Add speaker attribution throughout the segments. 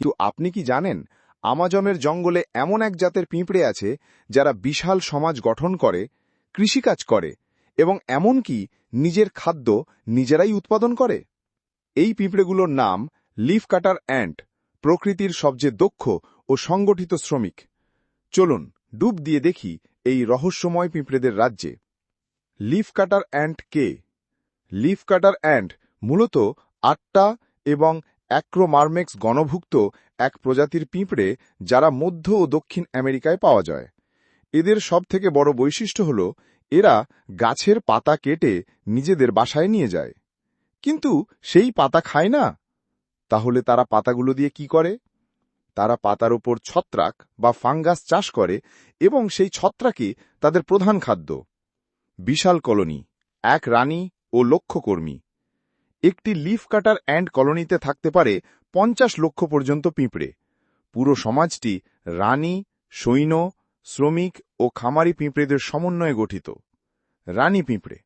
Speaker 1: কিন্তু আপনি কি জানেন, আমাজনের জঙ্গলে এমন এক জাতের পিঁপড়ে আছে যারা বিশাল সমাজ গঠন করে, কৃষিকাজ করে এবং এমনকি নিজের খাদ্য নিজেরাই উৎপাদন করে? এই পিঁপড়েগুলোর নাম লিফ কাটার অ্যান্ট প্রকৃতির সবচেয়ে দক্ষ ও সংগঠিত শ্রমিক। চলুন ডুব দিয়ে দেখি এই রহস্যময় পিঁপড়েদের রাজ্যে। লিফ কাটার অ্যান্ট কে? লিফ কাটার অ্যান্ট মূলত আটটা এবং অ্যাক্রোমার্মেক্স গণভুক্ত এক প্রজাতির পিঁপড়ে যারা মধ্য ও দক্ষিণ আমেরিকায় পাওয়া যায়। এদের সবথেকে বড় বৈশিষ্ট্য হল, এরা গাছের পাতা কেটে নিজেদের বাসায় নিয়ে যায়। কিন্তু সেই পাতা খায় না? তাহলে তারা পাতাগুলো দিয়ে কি করে? তারা পাতার ওপর ছত্রাক বা ফাঙ্গাস চাষ করে এবং সেই ছত্রাকই তাদের প্রধান খাদ্য। বিশাল কলোনি, এক রানী ও লক্ষ কর্মী একটি লিফ কাটার অ্যান্ড কলোনিতে থাকতে পারে পঞ্চাশ লক্ষ পর্যন্ত পিঁপড়ে। পুরো সমাজটি রানী, সৈন্য, শ্রমিক ও খামারি পিঁপড়েদের সমন্বয়ে গঠিত। রানী পিঁপড়ে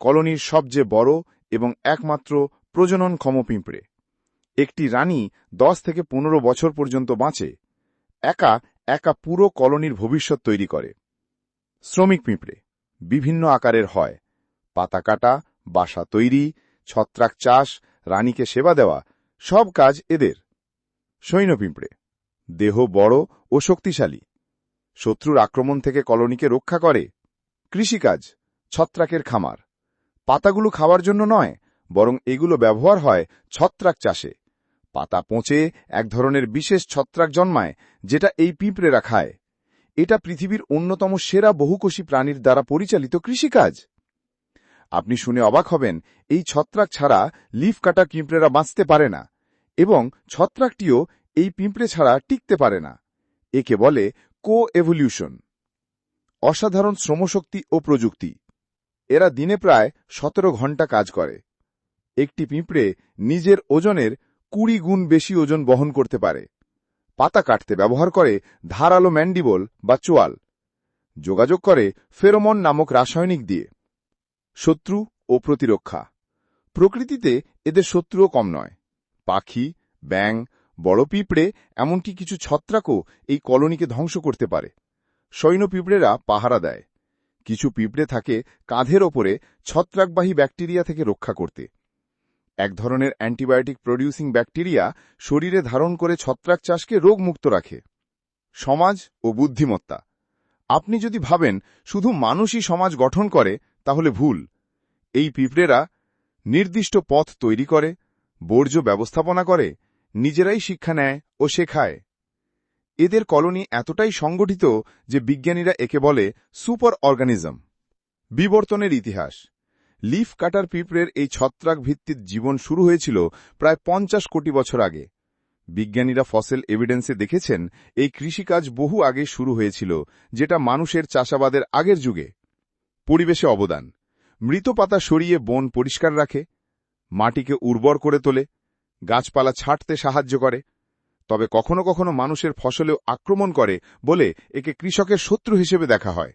Speaker 1: কলোনির সবচেয়ে বড় এবং একমাত্র প্রজননক্ষম পিঁপড়ে। একটি রানী দশ থেকে পনেরো বছর পর্যন্ত বাঁচে, একা একা পুরো কলোনির ভবিষ্যৎ তৈরি করে। শ্রমিক পিঁপড়ে বিভিন্ন আকারের হয়। পাতা কাটা, বাসা তৈরি ছত্রাক চাষ, রানীকে সেবা দেওয়া, সব কাজ এদের। সৈন্য পিঁপড়ে, দেহ বড় ও শক্তিশালী। শত্রুর আক্রমণ থেকে কলোনিকে রক্ষা করে। কৃষিকাজ, ছত্রাকের খামার। পাতাগুলো খাওয়ার জন্য নয়, বরং এগুলো ব্যবহার হয় ছত্রাক চাষে। পাতা পচে এক ধরনের বিশেষ ছত্রাক জন্মায়, যেটা এই পিঁপড়েরা খায়। এটা পৃথিবীর অন্যতম সেরা বহুকোষী প্রাণীর দ্বারা পরিচালিত কৃষিকাজ। আপনি শুনে অবাক হবেন, এই ছত্রাক ছাড়া লিফ কাটা পিঁপড়েরা বাঁচতে পারে না, এবং ছত্রাকটিও এই পিঁপড়ে ছাড়া টিকতে পারে না। একে বলে কো এভলিউশন অসাধারণ শ্রমশক্তি ও প্রযুক্তি। এরা দিনে প্রায় সতেরো ঘণ্টা কাজ করে। একটি পিঁপড়ে নিজের ওজনের কুড়ি গুণ বেশি ওজন বহন করতে পারে। পাতা কাটতে ব্যবহার করে ধারালো ম্যান্ডিবল বা চোয়াল। যোগাযোগ করে ফেরোমন নামক রাসায়নিক দিয়ে। শত্রু ও প্রতিরক্ষা। প্রকৃতিতে এদের শত্রুও কম নয়। পাখি ব্যাং বড় পিঁপড়ে এমনকি কিছু ছত্রাকও এই কলোনিকে ধ্বংস করতে পারে। সৈন্য পিঁপড়েরা পাহারা দেয়। কিছু পিঁপড়ে থাকে কাঁধের ওপরে ছত্রাকবাহী ব্যাকটেরিয়া থেকে রক্ষা করতে। এক ধরনের অ্যান্টিবায়োটিক প্রডিউসিং ব্যাকটেরিয়া শরীরে ধারণ করে ছত্রাক চাষকে রোগমুক্ত রাখে। সমাজ ও বুদ্ধিমত্তা। আপনি যদি ভাবেন, শুধু মানুষই সমাজ গঠন করে তাহলে ভুল। এই পিঁপড়েরা নির্দিষ্ট পথ তৈরি করে, বর্জ্য ব্যবস্থাপনা করে, নিজেরাই শিক্ষা নেয় ও শেখায়। এদের কলোনি এতটাই সংগঠিত যে বিজ্ঞানীরা একে বলে সুপার অর্গানিজম। বিবর্তনের ইতিহাস। লিফ কাটার পিঁপড়ের এই ছত্রাক ভিত্তিক জীবন শুরু হয়েছিল প্রায় পঞ্চাশ কোটি বছর আগে। বিজ্ঞানীরা ফসেল এভিডেন্সে দেখেছেন, এই কৃষিকাজ বহু আগে শুরু হয়েছিল, যেটা মানুষের চাষাবাদের আগের যুগে। পরিবেশে অবদান। মৃত পাতা সরিয়ে বন পরিষ্কার রাখে, মাটিকে উর্বর করে তোলে, গাছপালা ছাঁটতে সাহায্য করে, তবে কখনো কখনো মানুষের ফসলেও আক্রমণ করে বলে একে কৃষকের শত্রু হিসেবে দেখা হয়।